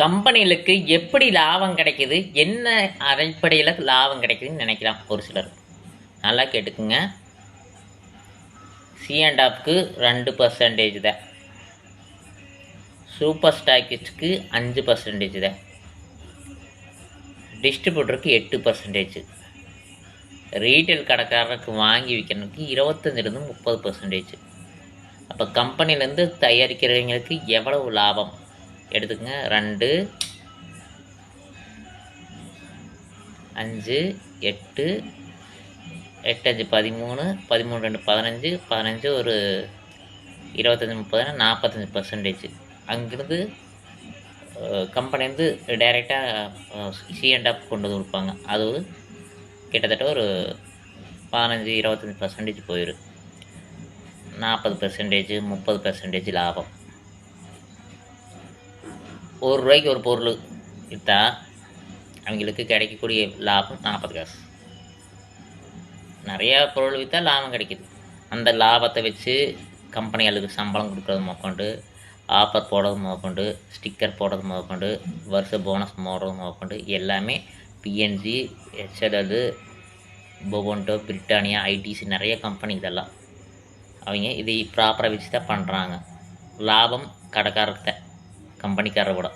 கம்பெனிகளுக்கு எப்படி லாபம் கிடைக்குது? என்ன அடிப்படையில் லாபம் கிடைக்குதுன்னு நினைக்கலாம் ஒரு சிலர். நல்லா கேட்டுக்குங்க. சி அண்ட் ஆஃப்க்கு ரெண்டு பர்சன்டேஜ் தான். சூப்பர் ஸ்டாக்கிஸ்ட்க்கு அஞ்சு பர்சன்டேஜ் தான். டிஸ்ட்ரிபியூட்டருக்கு எட்டு பர்சன்டேஜ் ரீட்டைல் கடைக்காரருக்கு வாங்கி விற்கிறதுக்கு இருபத்தஞ்சிலேருந்து முப்பது பர்சன்டேஜ் அப்போ கம்பெனிலேருந்து தயாரிக்கிறவங்களுக்கு எவ்வளவு லாபம்? எடுத்துக்கங்க. ரெண்டு அஞ்சு எட்டு எட்டு அஞ்சு பதிமூணு பதிமூணு ரெண்டு பதினஞ்சு பதினஞ்சு ஒரு இருபத்தஞ்சி முப்பதுனா நாற்பத்தஞ்சி பர்சன்டேஜ் அங்கேருந்து கம்பெனிலேருந்து டைரெக்டாக சி அண்ட் ஆஃப் கொண்டு வந்து கொடுப்பாங்க. அது கிட்டத்தட்ட ஒரு பதினஞ்சு இருபத்தஞ்சி பர்சன்டேஜ் போயிடும் நாற்பது பெர்சன்டேஜ் முப்பது பெர்சன்டேஜ் லாபம். ஒரு ரூபாய்க்கு ஒரு பொருள் விற்றா அவங்களுக்கு கிடைக்கக்கூடிய லாபம் நாற்பது காசு. நிறையா பொருள் விற்றா லாபம் கிடைக்குது. அந்த லாபத்தை வச்சு கம்பெனிகளுக்கு சம்பளம் கொடுக்குறது முதற்கொண்டு ஆஃபர் போடுறது முதற்கொண்டு ஸ்டிக்கர் போடுறது முதற்கொண்டு வருஷ போனஸ் போடுறது முதற்கொண்டு எல்லாமே பிஎன்ஜி ஹெச்எல்எல் பொபோண்டோ பிரிட்டானியா ஐடிசி நிறைய கம்பெனி இதெல்லாம். அவங்க இதை ப்ராப்பராக வச்சு தான் பண்ணுறாங்க லாபம் கடைக்காரர்கிட்ட. கம்பெனிக்காரர் கூட.